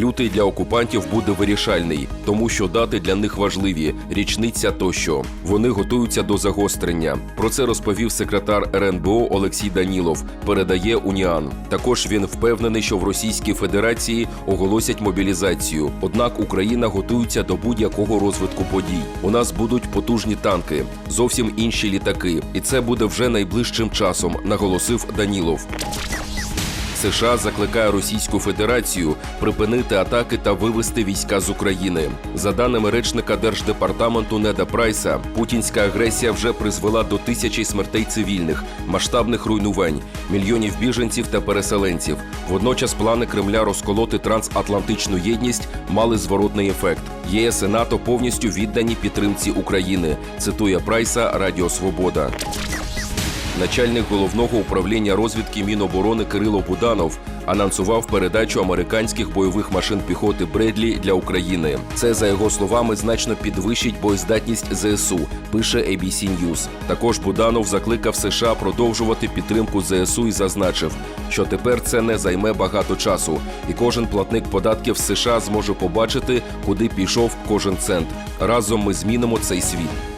Лютий для окупантів буде вирішальний, тому що дати для них важливі річниця тощо. Вони готуються до загострення. Про це розповів секретар РНБО Олексій Данілов. Передає Уніан. Також він впевнений, що в Російській Федерації оголосять мобілізацію. Однак Україна готується до будь-якого розвитку подій. У нас будуть потужні танки, зовсім інші літаки, і це буде вже найближчим часом, наголосив Данілов. США закликає Російську Федерацію припинити атаки та вивести війська з України. За даними речника держдепартаменту Неда Прайса, путінська агресія вже призвела до тисячі смертей цивільних, масштабних руйнувань, мільйонів біженців та переселенців. Водночас плани Кремля розколоти трансатлантичну єдність мали зворотний ефект. ЄС і НАТО повністю віддані підтримці України. Цитує Прайса Радіо Свобода. Начальник головного управління розвідки Міноборони Кирило Буданов анонсував передачу американських бойових машин піхоти Бредлі для України. Це за його словами значно підвищить боєздатність ЗСУ. Пише ABC News. Також Буданов закликав США продовжувати підтримку ЗСУ і зазначив, що тепер це не займе багато часу, і кожен платник податків США зможе побачити, куди пішов кожен цент. Разом ми змінимо цей світ.